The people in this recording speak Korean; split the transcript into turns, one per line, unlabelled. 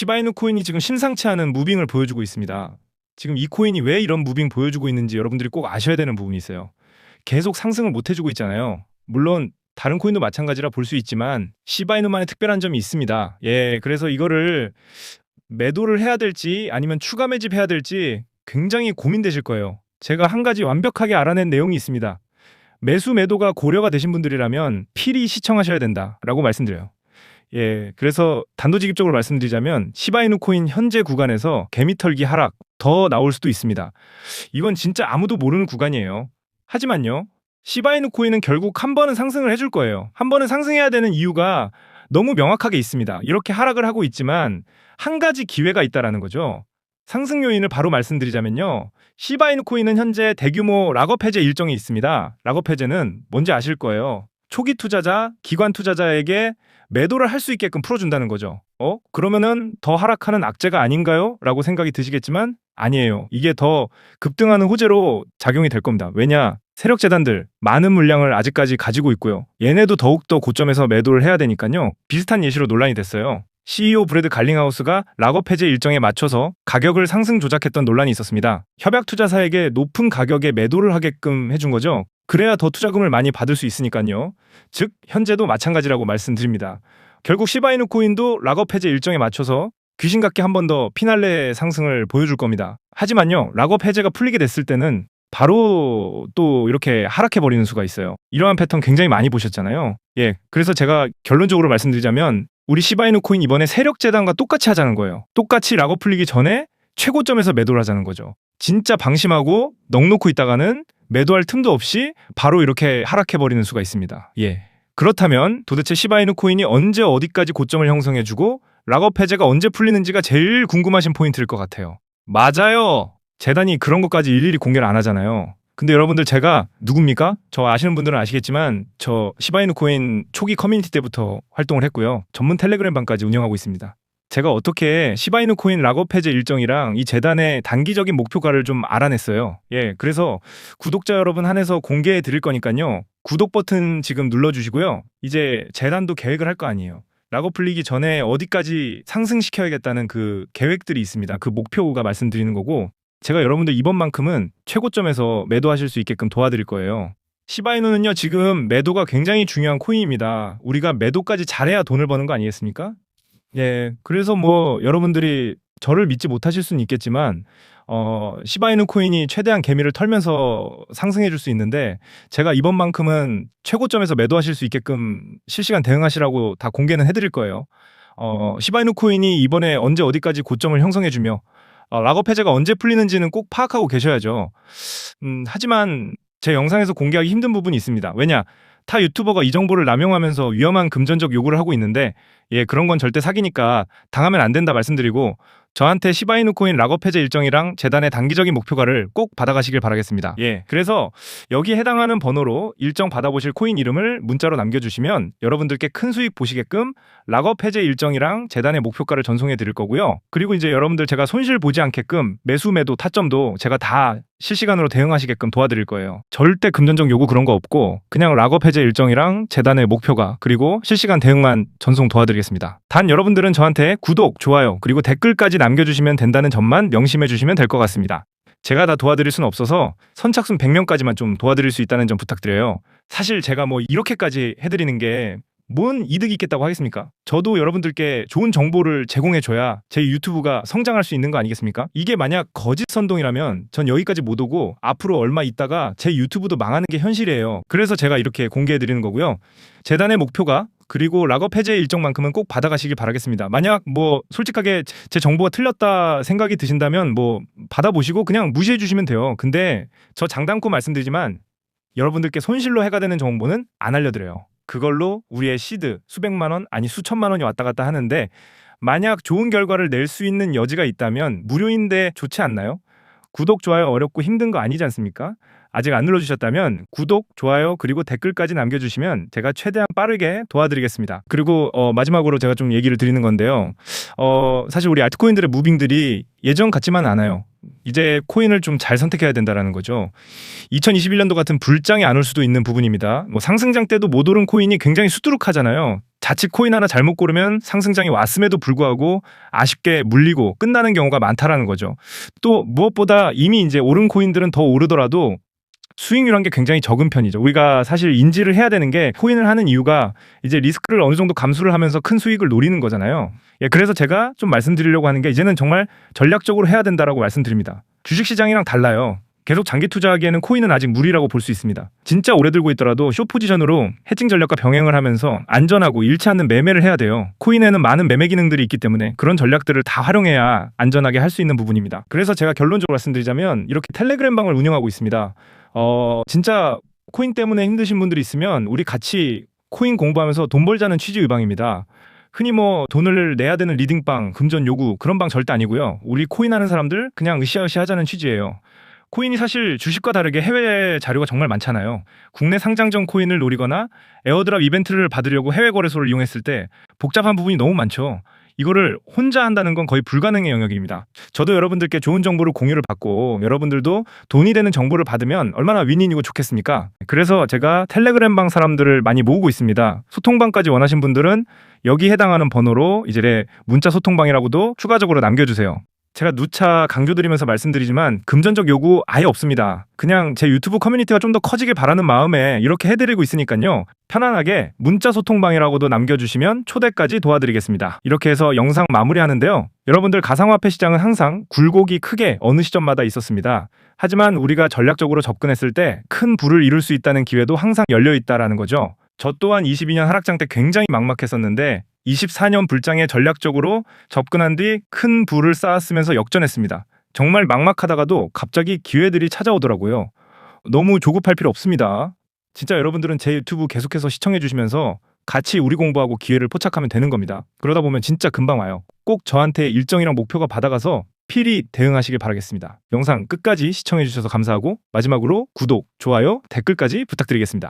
시바이누 코인이 지금 심상치 않은 무빙을 보여주고 있습니다. 지금 이 코인이 왜 이런 무빙 보여주고 있는지 여러분들이 꼭 아셔야 되는 부분이 있어요. 계속 상승을 못 해주고 있잖아요. 물론 다른 코인도 마찬가지라 볼 수 있지만 시바이누만의 특별한 점이 있습니다. 예, 그래서 이거를 매도를 해야 될지 아니면 추가 매집해야 될지 굉장히 고민되실 거예요. 제가 한 가지 완벽하게 알아낸 내용이 있습니다. 매수 매도가 고려가 되신 분들이라면 필히 시청하셔야 된다라고 말씀드려요. 예, 그래서 단도직입적으로 말씀드리자면 시바이누 코인 현재 구간에서 개미털기 하락 더 나올 수도 있습니다. 이건 진짜 아무도 모르는 구간이에요. 하지만요, 시바이누 코인은 결국 한 번은 상승을 해줄 거예요. 한 번은 상승해야 되는 이유가 너무 명확하게 있습니다. 이렇게 하락을 하고 있지만 한 가지 기회가 있다라는 거죠. 상승 요인을 바로 말씀드리자면요. 시바이누 코인은 현재 대규모 락업 해제 일정이 있습니다. 락업 해제는 뭔지 아실 거예요. 초기 투자자, 기관 투자자에게 매도를 할 수 있게끔 풀어준다는 거죠. 어? 그러면은 더 하락하는 악재가 아닌가요? 라고 생각이 드시겠지만 아니에요. 이게 더 급등하는 호재로 작용이 될 겁니다. 왜냐? 세력 재단들 많은 물량을 아직까지 가지고 있고요. 얘네도 더욱더 고점에서 매도를 해야 되니까요. 비슷한 예시로 논란이 됐어요. CEO 브래드 갈링하우스가 락업 해제 일정에 맞춰서 가격을 상승 조작했던 논란이 있었습니다. 협약 투자사에게 높은 가격에 매도를 하게끔 해준 거죠. 그래야 더 투자금을 많이 받을 수 있으니까요. 즉 현재도 마찬가지라고 말씀드립니다. 결국 시바이누 코인도 락업 해제 일정에 맞춰서 귀신 같게 한 번 더 피날레 상승을 보여줄 겁니다. 하지만요, 락업 해제가 풀리게 됐을 때는 바로 또 이렇게 하락해 버리는 수가 있어요. 이러한 패턴 굉장히 많이 보셨잖아요. 예, 그래서 제가 결론적으로 말씀드리자면 우리 시바이누 코인 이번에 세력 재단과 똑같이 하자는 거예요. 똑같이 락업 풀리기 전에 최고점에서 매도를 하자는 거죠. 진짜 방심하고 넉 놓고 있다가는 매도할 틈도 없이 바로 이렇게 하락해 버리는 수가 있습니다. 예. 그렇다면 도대체 시바이누 코인이 언제 어디까지 고점을 형성해주고 락업 해제가 언제 풀리는지가 제일 궁금하신 포인트일 것 같아요. 맞아요. 재단이 그런 것까지 일일이 공개를 안 하잖아요. 근데 여러분들 제가 누굽니까? 저 아시는 분들은 아시겠지만 저 시바이누 코인 초기 커뮤니티 때부터 활동을 했고요. 전문 텔레그램 방까지 운영하고 있습니다. 제가 어떻게 시바이누 코인 락업 해제 일정이랑 이 재단의 단기적인 목표가를 좀 알아냈어요. 예, 그래서 구독자 여러분 한해서 공개해 드릴 거니까요. 구독 버튼 지금 눌러주시고요. 이제 재단도 계획을 할 거 아니에요. 락업 풀리기 전에 어디까지 상승시켜야겠다는 그 계획들이 있습니다. 그 목표가 말씀드리는 거고 제가 여러분들 이번만큼은 최고점에서 매도하실 수 있게끔 도와드릴 거예요. 시바이누는요 지금 매도가 굉장히 중요한 코인입니다. 우리가 매도까지 잘해야 돈을 버는 거 아니겠습니까? 예, 그래서 뭐 여러분들이 저를 믿지 못하실 수는 있겠지만 어, 시바이누 코인이 최대한 개미를 털면서 상승해 줄 수 있는데 제가 이번만큼은 최고점에서 매도하실 수 있게끔 실시간 대응하시라고 다 공개는 해드릴 거예요. 어, 시바이누 코인이 이번에 언제 어디까지 고점을 형성해 주며 어, 락업 해제가 언제 풀리는지는 꼭 파악하고 계셔야죠. 음, 하지만 제 영상에서 공개하기 힘든 부분이 있습니다. 왜냐? 타 유튜버가 이 정보를 남용하면서 위험한 금전적 요구를 하고 있는데 예 그런 건 절대 사기니까 당하면 안 된다 말씀드리고 저한테 시바이누 코인 락업 해제 일정이랑 재단의 단기적인 목표가를 꼭 받아가시길 바라겠습니다. 예. 그래서 여기에 해당하는 번호로 일정 받아보실 코인 이름을 문자로 남겨주시면 여러분들께 큰 수익 보시게끔 락업 해제 일정이랑 재단의 목표가를 전송해 드릴 거고요. 그리고 이제 여러분들 제가 손실 보지 않게끔 매수 매도 타점도 제가 다 실시간으로 대응하시게끔 도와드릴 거예요. 절대 금전적 요구 그런 거 없고 그냥 락업 해제 일정이랑 재단의 목표가 그리고 실시간 대응만 전송 도와드리겠습니다. 단 여러분들은 저한테 구독, 좋아요 그리고 댓글까지 남겨주시면 된다는 점만 명심해 주시면 될 것 같습니다. 제가 다 도와드릴 수는 없어서 선착순 100명까지만 좀 도와드릴 수 있다는 점 부탁드려요. 사실 제가 뭐 이렇게까지 해드리는 게 뭔 이득이 있겠다고 하겠습니까? 저도 여러분들께 좋은 정보를 제공해줘야 제 유튜브가 성장할 수 있는 거 아니겠습니까? 이게 만약 거짓 선동이라면 전 여기까지 못 오고 앞으로 얼마 있다가 제 유튜브도 망하는 게 현실이에요. 그래서 제가 이렇게 공개해드리는 거고요. 재단의 목표가 그리고 락업 해제 일정만큼은 꼭 받아가시길 바라겠습니다. 만약 뭐 솔직하게 제 정보가 틀렸다 생각이 드신다면 뭐 받아보시고 그냥 무시해 주시면 돼요. 근데 저 장담코 말씀드리지만 여러분들께 손실로 해가 되는 정보는 안 알려드려요. 그걸로 우리의 시드 수백만 원 아니 수천만 원이 왔다 갔다 하는데 만약 좋은 결과를 낼 수 있는 여지가 있다면 무료인데 좋지 않나요? 구독, 좋아요 어렵고 힘든 거 아니지 않습니까? 아직 안 눌러주셨다면 구독, 좋아요 그리고 댓글까지 남겨주시면 제가 최대한 빠르게 도와드리겠습니다. 그리고 어, 마지막으로 제가 좀 얘기를 드리는 건데요. 어, 사실 우리 알트코인들의 무빙들이 예전 같지만 않아요. 이제 코인을 좀 잘 선택해야 된다라는 거죠. 2021년도 같은 불장이 안 올 수도 있는 부분입니다. 뭐 상승장 때도 못 오른 코인이 굉장히 수두룩하잖아요. 자칫 코인 하나 잘못 고르면 상승장이 왔음에도 불구하고 아쉽게 물리고 끝나는 경우가 많다라는 거죠. 또 무엇보다 이미 이제 오른 코인들은 더 오르더라도 수익률한 게 굉장히 적은 편이죠. 우리가 사실 인지를 해야 되는 게 코인을 하는 이유가 이제 리스크를 어느 정도 감수를 하면서 큰 수익을 노리는 거잖아요. 예, 그래서 제가 좀 말씀드리려고 하는 게 이제는 정말 전략적으로 해야 된다라고 말씀드립니다. 주식 시장이랑 달라요. 계속 장기 투자하기에는 코인은 아직 무리라고 볼 수 있습니다. 진짜 오래 들고 있더라도 쇼 포지션으로 해칭 전략과 병행을 하면서 안전하고 잃지 않는 매매를 해야 돼요. 코인에는 많은 매매 기능들이 있기 때문에 그런 전략들을 다 활용해야 안전하게 할 수 있는 부분입니다. 그래서 제가 결론적으로 말씀드리자면 이렇게 텔레그램 방을 운영하고 있습니다. 어, 진짜 코인 때문에 힘드신 분들이 있으면 우리 같이 코인 공부하면서 돈 벌자는 취지 의방입니다. 흔히 뭐 돈을 내야 되는 리딩방, 금전 요구 그런 방 절대 아니고요. 우리 코인 하는 사람들 그냥 으쌰으쌰 하자는 취지예요. 코인이 사실 주식과 다르게 해외 자료가 정말 많잖아요. 국내 상장 전 코인을 노리거나 에어드랍 이벤트를 받으려고 해외 거래소를 이용했을 때 복잡한 부분이 너무 많죠. 이거를 혼자 한다는 건 거의 불가능의 영역입니다. 저도 여러분들께 좋은 정보를 공유를 받고 여러분들도 돈이 되는 정보를 받으면 얼마나 윈윈이고 좋겠습니까? 그래서 제가 텔레그램 방 사람들을 많이 모으고 있습니다. 소통방까지 원하신 분들은 여기 해당하는 번호로 이제 문자 소통방이라고도 추가적으로 남겨주세요. 제가 누차 강조드리면서 말씀드리지만 금전적 요구 아예 없습니다. 그냥 제 유튜브 커뮤니티가 좀 더 커지길 바라는 마음에 이렇게 해드리고 있으니까요. 편안하게 문자 소통방이라고도 남겨주시면 초대까지 도와드리겠습니다. 이렇게 해서 영상 마무리하는데요. 여러분들 가상화폐 시장은 항상 굴곡이 크게 어느 시점마다 있었습니다. 하지만 우리가 전략적으로 접근했을 때 큰 부를 이룰 수 있다는 기회도 항상 열려 있다라는 거죠. 저 또한 22년 하락장 때 굉장히 막막했었는데 24년 불장에 전략적으로 접근한 뒤 큰 부를 쌓았으면서 역전했습니다. 정말 막막하다가도 갑자기 기회들이 찾아오더라고요. 너무 조급할 필요 없습니다. 진짜 여러분들은 제 유튜브 계속해서 시청해 주시면서 같이 우리 공부하고 기회를 포착하면 되는 겁니다. 그러다 보면 진짜 금방 와요. 꼭 저한테 일정이랑 목표가 받아가서 필히 대응하시길 바라겠습니다. 영상 끝까지 시청해 주셔서 감사하고 마지막으로 구독, 좋아요, 댓글까지 부탁드리겠습니다.